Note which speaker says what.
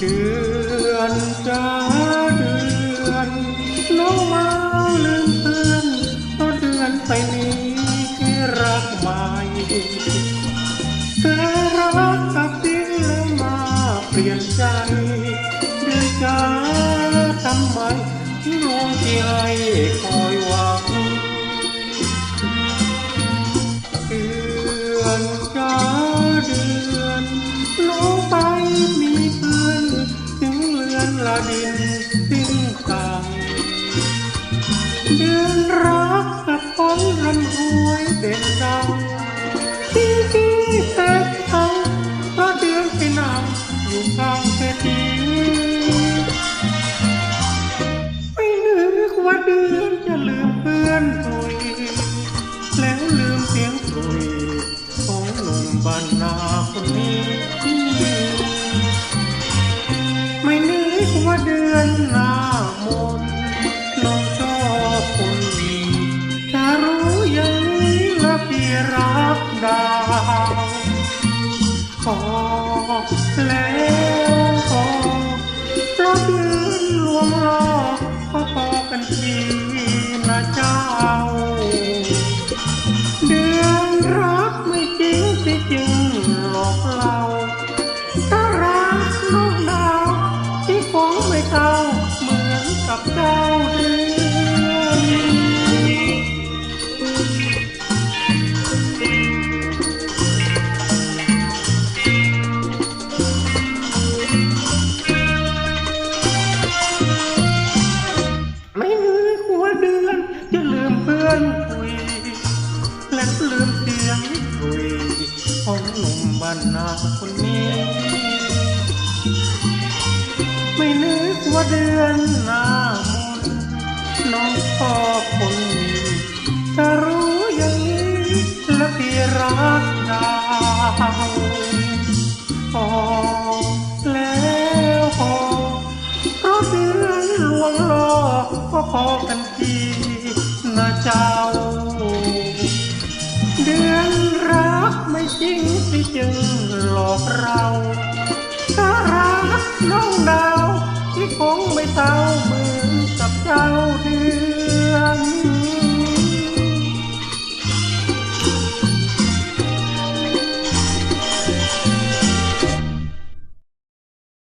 Speaker 1: เดือนจ้าเดือนน้องมาลืมเพื่อนต้นเดือนไปนี้คือรักใหม่แต่รักกับดินแล้วมาเปลี่ยนใจเดือนจ้าทำไมลวงให้คอย ยืนรักกับต้นลำห้วยเด่นดังที่ที่เต็มทังเพราะเดือนไปนาำอยู่กลางเศรษฐีไม่นึกว่าเดือนจะลืมเพื่อนตุยแล้วลืมเสียงตุยของหนุ่มบ้านนาคนนี้ ไม่นึกว่าเดือนนา ดาวขอแล้วขอพราะเดืนรวมรอก็พอกันทีนะเจ้า นุ่มบ้านนาคนนี้ ไม่นึกว่าเดือนหน้ามนต์น้องชอคนนี้ถ้ารู้อย่างนี้และพี่รักดาวพอแล้วพอเพราะเดือนลวงลอก็พอกันทีนะเจ้า เดือนรักไม่จริงที่จึงหลอ เรา